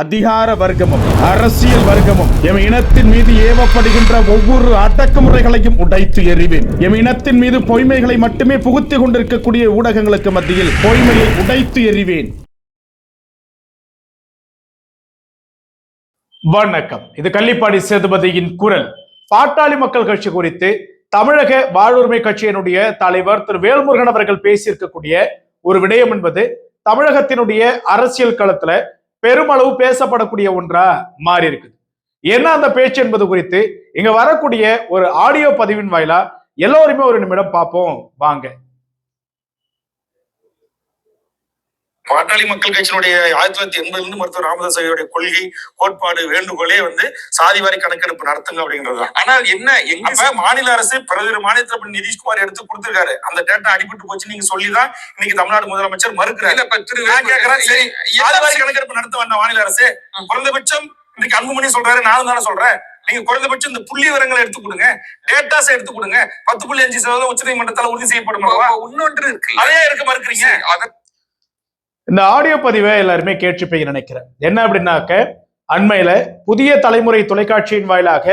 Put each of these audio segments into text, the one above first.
அதிகார வர்க்கமும் அரசியல் வர்க்கமும் எம் இனத்தின் மீது ஏவப்படுகின்ற ஒவ்வொரு அடக்குமுறைகளையும் உடைத்து எறிவேன். எம் இனத்தின் மீது பொய்மைகளை மட்டுமே புகுத்திக் கொண்டிருக்கக்கூடிய ஊடகங்களுக்கு மத்தியில் பொய்மையை உடைத்து எறிவேன். வணக்கம். இது கள்ளிப்பாடி சேதுபதியின் குரல். பாட்டாளி மக்கள் கட்சி குறித்து தமிழக வாழ்வுரிமை கட்சியினுடைய தலைவர் திரு வேல்முருகன் அவர்கள் பேசியிருக்கக்கூடிய ஒரு விடயம் என்பது தமிழகத்தினுடைய அரசியல் களத்துல பெருமளவு பேசப்படக்கூடிய ஒன்றா மாறி இருக்குது. என்ன அந்த பேச்சு என்பது குறித்து இங்க வரக்கூடிய ஒரு ஆடியோ பதிவின் வாயிலா எல்லோருமே ஒரு நிமிடம் பார்ப்போம். வாங்க. பாட்டாளி மக்கள் கட்சியினுடைய ஆயிரத்தி தொள்ளாயிரத்தி எண்பதுல இருந்து மருத்துவர் ராமதாஸ் ஐயோடைய கொள்கை கோட்பாடு வேண்டுகோளே வந்து சாதிவாரி கணக்கெடுப்பு நடத்துங்க அப்படிங்கிறது ஆனால் என்ன எங்க மாநில அரசு பல்வேறு மாநிலத்துல நிதிஷ்குமார் எடுத்து கொடுத்திருக்காரு. அந்த டேட்டா அடிபட்டு போச்சு நீங்க சொல்லிதான் இன்னைக்கு தமிழ்நாடு முதலமைச்சர் மறுக்கிறாரு. சரி சாதிவாரி கணக்கெடுப்பு நடத்த வேண்டாம் மாநில அரசு குறைந்தபட்சம் இன்னைக்கு அன்புமணி சொல்றாரு நானும் தானே சொல்றேன். நீங்க குறைந்தபட்சம் இந்த புள்ளி விவரங்களை எடுத்து கொடுங்க. டேட்டாஸ் எடுத்து கொடுங்க. பத்து புள்ளி அஞ்சு சதவீதம் உச்சநீதிமன்றத்தால் உறுதி செய்யப்படும் இன்னொன்று இருக்கு. அதையே இருக்க மறுக்கிறீங்க. அத இந்த ஆடியோ பதிவை எல்லாருமே கேட்டுப்பீங்க நினைக்கிறேன். என்ன அப்படின்னாக்க அண்மையில புதிய தலைமுறை தொலைக்காட்சியின் வாயிலாக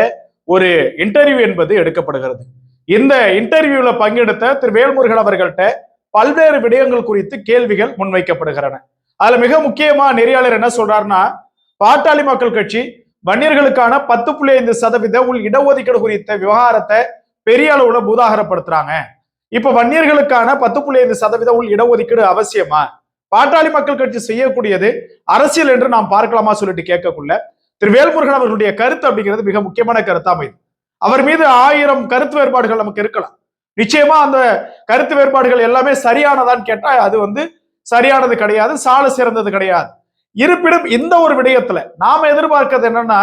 ஒரு இன்டர்வியூ என்பது எடுக்கப்படுகிறது. இந்த இன்டர்வியூல பங்கெடுத்த திரு வேல்முருகன் அவர்கள்ட்ட பல்வேறு விடயங்கள் குறித்து கேள்விகள் முன்வைக்கப்படுகிறன. அதுல மிக முக்கியமா நெறியாளர் என்ன சொல்றாருன்னா பாட்டாளி மக்கள் கட்சி வன்னியர்களுக்கான பத்து புள்ளி ஐந்து சதவீத உள் இடஒதுக்கீடு குறித்த விவகாரத்தை பெரிய அளவுல பூதாகரப்படுத்துறாங்க. இப்ப வன்னியர்களுக்கான பத்து புள்ளி ஐந்து சதவீத உள் இடஒதுக்கீடு அவசியமா? பாட்டாளி மக்கள் கட்சி செய்யக்கூடியது அரசியல் என்று நாம் பார்க்கலாமா சொல்லிட்டு கேட்கக்குள்ள திரு வேல்முருகன் அவர்களுடைய கருத்து அப்படிங்கிறது மிக முக்கியமான கருத்தா அமைது அவர் மீது ஆயிரம் கருத்து வேறுபாடுகள் நமக்கு இருக்கலாம். நிச்சயமா அந்த கருத்து வேறுபாடுகள் எல்லாமே சரியானதான்னு கேட்டா அது வந்து சரியானது கிடையாது சால சிறந்தது கிடையாது. இருப்பினும் இந்த ஒரு விடயத்துல நாம எதிர்பார்க்கிறது என்னன்னா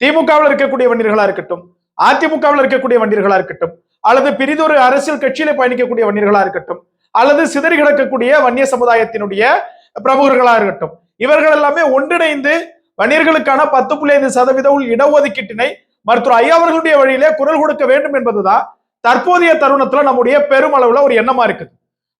திமுகவில் இருக்கக்கூடிய வண்டியர்களா இருக்கட்டும் அதிமுகவில் இருக்கக்கூடிய வண்டியர்களா இருக்கட்டும் அல்லது பிரிதொரு அரசியல் கட்சியில பயணிக்கக்கூடிய வண்டியர்களா இருக்கட்டும் அல்லது சிதறி கிடக்கக்கூடிய வன்னிய சமுதாயத்தினுடைய பிரமுகர்களா இருக்கட்டும். இவர்கள் எல்லாமே ஒன்றிணைந்து வன்னியர்களுக்கான பத்து புள்ளி ஐந்து சதவீத உள் இடஒதுக்கீட்டினை மருத்துவர் ஐயா அவர்களுடைய வழியிலே குரல் கொடுக்க வேண்டும் என்பதுதான் தற்போதைய தருணத்துல நம்முடைய பெருமளவுல ஒரு எண்ணமா இருக்குது.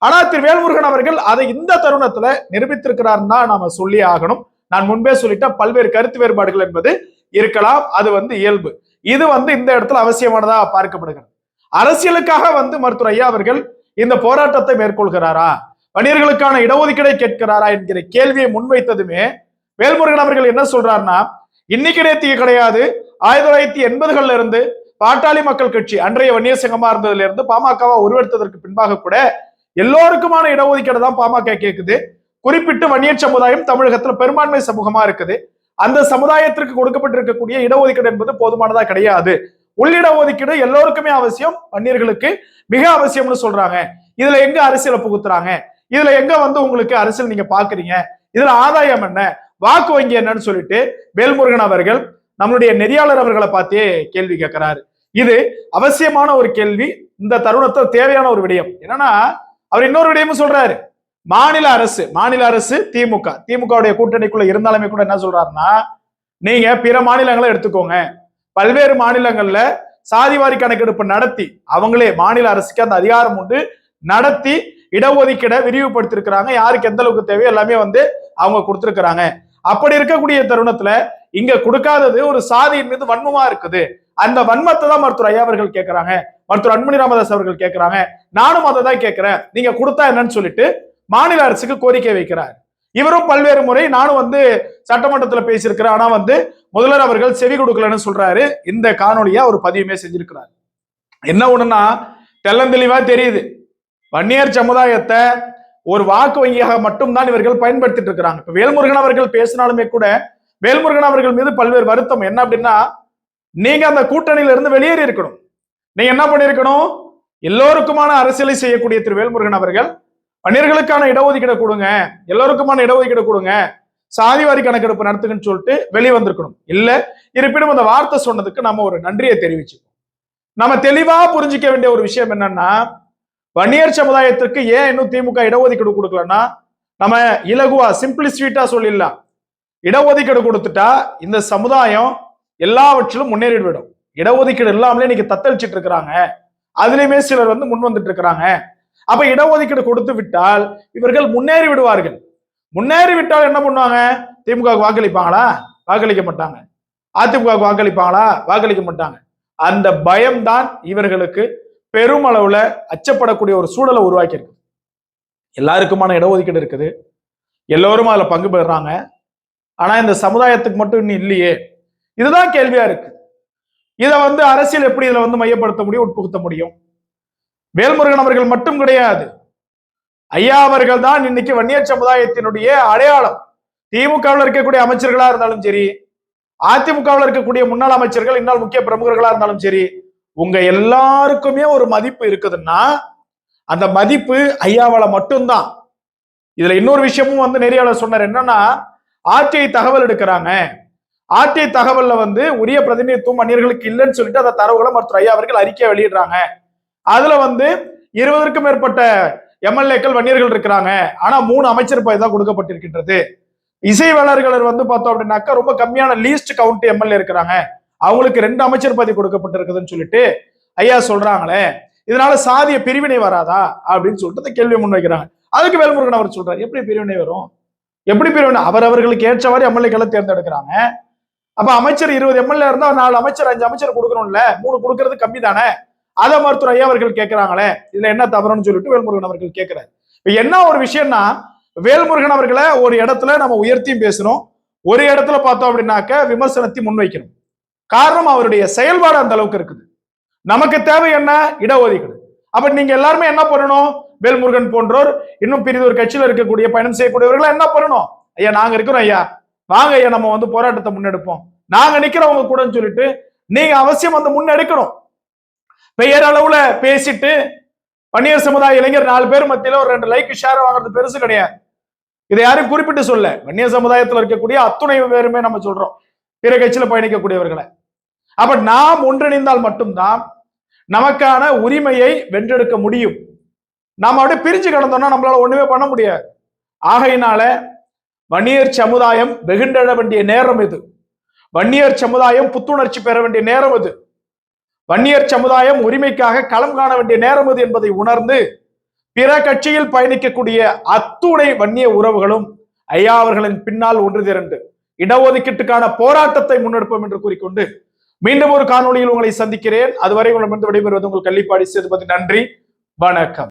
ஆனா திரு வேல்முருகன் அவர்கள் அதை இந்த தருணத்துல நிரூபித்திருக்கிறார்னு தான் நாம சொல்லி ஆகணும். நான் முன்பே சொல்லிட்ட பல்வேறு கருத்து வேறுபாடுகள் என்பது இருக்கலாம் அது வந்து இயல்பு. இது வந்து இந்த இடத்துல அவசியமானதா பார்க்கப்படுகிறது. அரசியலுக்காக வந்து மருத்துவர் ஐயா அவர்கள் இந்த போராட்டத்தை மேற்கொள்கிறாரா? வணிகர்களுக்கான இடஒதுக்கீடை கேட்கிறாரா என்கிற கேள்வியை முன்வைத்ததுமே வேல்முருகன் அவர்கள் என்ன சொல்றாருன்னா இன்னைக்கு நேத்திக்கு கிடையாது ஆயிரத்தி தொள்ளாயிரத்தி எண்பதுகள்ல இருந்து பாட்டாளி மக்கள் கட்சி அன்றைய வன்னியர் சங்கமா இருந்ததுல இருந்து பாமகவா உருவெடுத்ததற்கு பின்பாக கூட எல்லோருக்குமான இடஒதுக்கீடு தான் பாமக கேக்குது. குறிப்பிட்டு வன்னியர் சமுதாயம் தமிழகத்துல பெரும்பான்மை சமூகமா இருக்குது. அந்த சமுதாயத்திற்கு கொடுக்கப்பட்டிருக்கக்கூடிய இடஒதுக்கீடு என்பது போதுமானதா கிடையாது. உள்ளிட ஒதுக்கீடு எல்லோருக்குமே அவசியம் வன்னியர்களுக்கு மிக அவசியம்னு சொல்றாங்க. இதுல எங்க அரசியலை புகுத்துறாங்க? இதுல எங்க வந்து உங்களுக்கு அரசியல் நீங்க பாக்குறீங்க இதுல ஆதாயம் என்ன? வாக்கு வங்கி என்னன்னு சொல்லிட்டு வேல்முருகன் அவர்கள் நம்மளுடைய நெறியாளர் அவர்களை பார்த்தே கேள்வி கேட்கிறாரு. இது அவசியமான ஒரு கேள்வி இந்த தருணத்தில் தேவையான ஒரு விடயம். என்னன்னா அவர் இன்னொரு விடயமும் சொல்றாரு. மாநில அரசு மாநில அரசு திமுக. திமுகவுடைய கூட்டணிக்குள்ள இருந்தாலுமே கூட என்ன சொல்றாருன்னா நீங்க பிற மாநிலங்களை எடுத்துக்கோங்க. பல்வேறு மாநிலங்கள்ல சாதிவாரி கணக்கெடுப்பு நடத்தி அவங்களே மாநில அரசுக்கு அந்த அதிகாரம் உண்டு நடத்தி இடஒதுக்கீடை விரிவுபடுத்திருக்கிறாங்க. யாருக்கு எந்த அளவுக்கு தேவையோ எல்லாமே வந்து அவங்க கொடுத்துருக்குறாங்க. அப்படி இருக்கக்கூடிய தருணத்துல இங்க கொடுக்காதது ஒரு சாதியின் மீது வன்மமா இருக்குது. அந்த வன்மத்தை தான் மருத்துவர் ஐயா அவர்கள் கேட்கிறாங்க மருத்துவர் அன்புமணி ராமதாஸ் அவர்கள் கேட்கிறாங்க நானும் அதை தான் கேட்கிறேன் நீங்க கொடுத்தா என்னன்னு சொல்லிட்டு மாநில அரசுக்கு கோரிக்கை வைக்கிறார். இவரும் பல்வேறு முறை நானும் வந்து சட்டமன்றத்தில் பேசியிருக்கிறேன். ஆனா வந்து முதல்வர் அவர்கள் செவி கொடுக்கலன்னு சொல்றாரு. இந்த காணொலியை அவர் பதிவுமே செஞ்சிருக்கிறார். என்ன ஒண்ணுன்னா தெள்ளந்தெளிவா தெரியுது. வன்னியர் சமுதாயத்தை ஒரு வாக்கு வங்கியாக மட்டும்தான் இவர்கள் பயன்படுத்திட்டு இருக்கிறாங்க. இப்ப வேல்முருகன் அவர்கள் பேசினாலுமே கூட வேல்முருகன் அவர்கள் மீது பல்வேறு வருத்தம். என்ன அப்படின்னா நீங்க அந்த கூட்டணியில இருந்து வெளியேறி இருக்கணும். நீங்க என்ன பண்ணிருக்கணும் எல்லோருக்குமான அரசியலை செய்யக்கூடிய திரு வேல்முருகன் அவர்கள் வன்னியர்களுக்கான இடஒதுக்கீடு கொடுங்க. எல்லோருக்குமான இடஒதுக்கீடு கொடுங்க. சாதிவாரி கணக்கெடுப்பு நடத்துங்கன்னு சொல்லிட்டு வெளியே வந்திருக்கணும். இல்ல இருப்பினும் அந்த வார்த்தை சொன்னதுக்கு நம்ம ஒரு நன்றியை தெரிவிச்சுக்கோம். நம்ம தெளிவா புரிஞ்சிக்க வேண்டிய ஒரு விஷயம் என்னன்னா வன்னியர் சமுதாயத்திற்கு ஏன் இன்னும் திமுக இடஒதுக்கீடு கொடுக்கலன்னா நம்ம இலகுவா சிம்பிளி ஸ்வீட்டா சொல்லிடலாம். இடஒதுக்கீடு கொடுத்துட்டா இந்த சமுதாயம் எல்லாவற்றிலும் முன்னேறிவிடும். இடஒதுக்கீடு இல்லாமலே இன்னைக்கு தத்தளிச்சிட்டு இருக்கிறாங்க. அதுலயுமே சிலர் வந்து முன் வந்துட்டு இருக்கிறாங்க. அப்ப இடஒதுக்கீடு கொடுத்து விட்டால் இவர்கள் முன்னேறி விடுவார்கள். முன்னேறி விட்டால் என்ன பண்ணுவாங்க? திமுக வாக்களிப்பாங்களா? வாக்களிக்க மாட்டாங்க. அதிமுக வாக்களிப்பாங்களா? வாக்களிக்க மாட்டாங்க. அந்த பயம்தான் இவர்களுக்கு பெருமளவுல அச்சப்படக்கூடிய ஒரு சூழலை உருவாக்கி இருக்கு எல்லாருக்குமான இடஒதுக்கீடு இருக்குது. எல்லோரும் அதுல பங்கு பெறுறாங்க ஆனா இந்த சமுதாயத்துக்கு மட்டும் இன்னும் இல்லையே. இதுதான் கேள்வியா இருக்கு. இதை வந்து அரசியல் எப்படி இதுல வந்து மையப்படுத்த முடியும்? உட்புகுத்த முடியும்? வேல்முருகன் அவர்கள் மட்டும் கிடையாது. ஐயா அவர்கள் தான் இன்னைக்கு வன்னியர் சமுதாயத்தினுடைய அடையாளம். திமுகவில் இருக்கக்கூடிய அமைச்சர்களா இருந்தாலும் சரி அதிமுகவில் இருக்கக்கூடிய முன்னாள் அமைச்சர்கள் இன்னால் முக்கிய பிரமுகர்களா இருந்தாலும் சரி உங்க எல்லாருக்குமே ஒரு மதிப்பு இருக்குதுன்னா அந்த மதிப்பு ஐயாவால மட்டும்தான். இதுல இன்னொரு விஷயமும் வந்து நெறியாளர் சொன்னார். என்னன்னா ஆர்டிஐ தகவல் எடுக்கிறாங்க. ஆர்டிஐ தகவல்ல வந்து உரிய பிரதிநிதித்துவம் மன்னியர்களுக்கு இல்லைன்னு சொல்லிட்டு அந்த தரவுகளை மருத்துவர் ஐயா அவர்கள் அறிக்கை வெளியிடுறாங்க. அதுல வந்து இருபதற்கும் மேற்பட்ட எம்எல்ஏக்கள் வன்னியர்கள் இருக்கிறாங்க. ஆனா மூணு அமைச்சர் பதவி தான் கொடுக்கப்பட்டிருக்கின்றது. இசைவாளர்கள் வந்து பார்த்தோம் அப்படின்னாக்கா ரொம்ப கம்மியான லீஸ்ட் கவுண்ட் எம்எல்ஏ இருக்கிறாங்க. அவங்களுக்கு ரெண்டு அமைச்சர் பதவி கொடுக்கப்பட்டிருக்குதுன்னு சொல்லிட்டு ஐயா சொல்றாங்களே இதனால சாதிய பிரிவினை வராதா? அப்படின்னு சொல்லிட்டு இந்த கேள்வி முன்வைக்கிறாங்க. அதுக்கு வேல்முருகன் அவர் சொல்றாரு எப்படி பிரிவினை வரும்? எப்படி பிரிவினை? அவர் அவர்களுக்கு ஏற்றவாறு எம்எல்ஏக்களை தேர்ந்தெடுக்கிறாங்க. அப்ப அமைச்சர் இருபது எம்எல்ஏ இருந்தா நாலு அமைச்சர் அஞ்சு அமைச்சர் கொடுக்கணும்ல மூணு கொடுக்கறது கம்மி தானே அதை மருத்துவர் ஐயா அவர்கள் கேட்கிறாங்களே இதுல என்ன தவறுன்னு சொல்லிட்டு வேல்முருகன் அவர்கள் கேட்கிறாரு. இப்ப என்ன ஒரு விஷயம்னா வேல்முருகன் அவர்களை ஒரு இடத்துல நம்ம உயர்த்தியும் பேசணும் ஒரு இடத்துல பார்த்தோம் அப்படின்னாக்க விமர்சனத்தை முன்வைக்கணும். காரணம் அவருடைய செயல்பாடு அந்த அளவுக்கு இருக்குது. நமக்கு தேவை என்ன? இடஒதுக்கீடு. அப்ப நீங்க எல்லாருமே என்ன பண்ணணும்? வேல்முருகன் போன்றோர் இன்னும் பிரிது ஒரு கட்சியில இருக்கக்கூடிய பயணம் செய்யக்கூடியவர்கள் என்ன பண்ணணும்? ஐயா நாங்க இருக்கிறோம் ஐயா. வாங்க ஐயா நம்ம வந்து போராட்டத்தை முன்னெடுப்போம். நாங்க நிக்கிறவங்க கூடன்னு சொல்லிட்டு நீங்க அவசியம் வந்து முன்னெடுக்கணும். பெயரளவுல பேசிட்டு வன்னியர் சமுதாய இளைஞர் நாலு பேர் மத்தியில ஒரு ரெண்டு லைக் ஷேர் வாங்குறது பெருசு கிடையாது. இதை யாரும் குறிப்பிட்டு சொல்ல வன்னியர் சமுதாயத்தில் இருக்கக்கூடிய அத்துணை பேருமே நம்ம சொல்றோம். பிற கட்சியில பயணிக்கக்கூடியவர்களை அப்ப நாம் ஒன்றிணைந்தால் மட்டும்தான் நமக்கான உரிமையை வென்றெடுக்க முடியும். நாம் அப்படியே பிரிஞ்சு கிடந்தோம்னா நம்மளால ஒண்ணுமே பண்ண முடியாது. ஆகையினால வன்னியர் சமுதாயம் வெகுண்டெழ வேண்டிய நேரம் இது. வன்னியர் சமுதாயம் புத்துணர்ச்சி பெற வேண்டிய நேரம் இது. வன்னியர் சமுதாயம் உரிமைக்காக களம் காண வேண்டிய நேரம் இது என்பதை உணர்ந்து பிற கட்சியில் பயணிக்கக்கூடிய அத்துணை வன்னிய உறவுகளும் ஐயா அவர்களின் பின்னால் ஒன்று திரண்டு இடஒதுக்கீட்டுக்கான போராட்டத்தை முன்னெடுப்போம் என்று கூறிக்கொண்டு மீண்டும் ஒரு காணொளியில் உங்களை சந்திக்கிறேன். அதுவரை உங்களிடமிருந்து விடைபெறுவது உங்கள் கள்ளிப்பாடி சேதுபதி. நன்றி. வணக்கம்.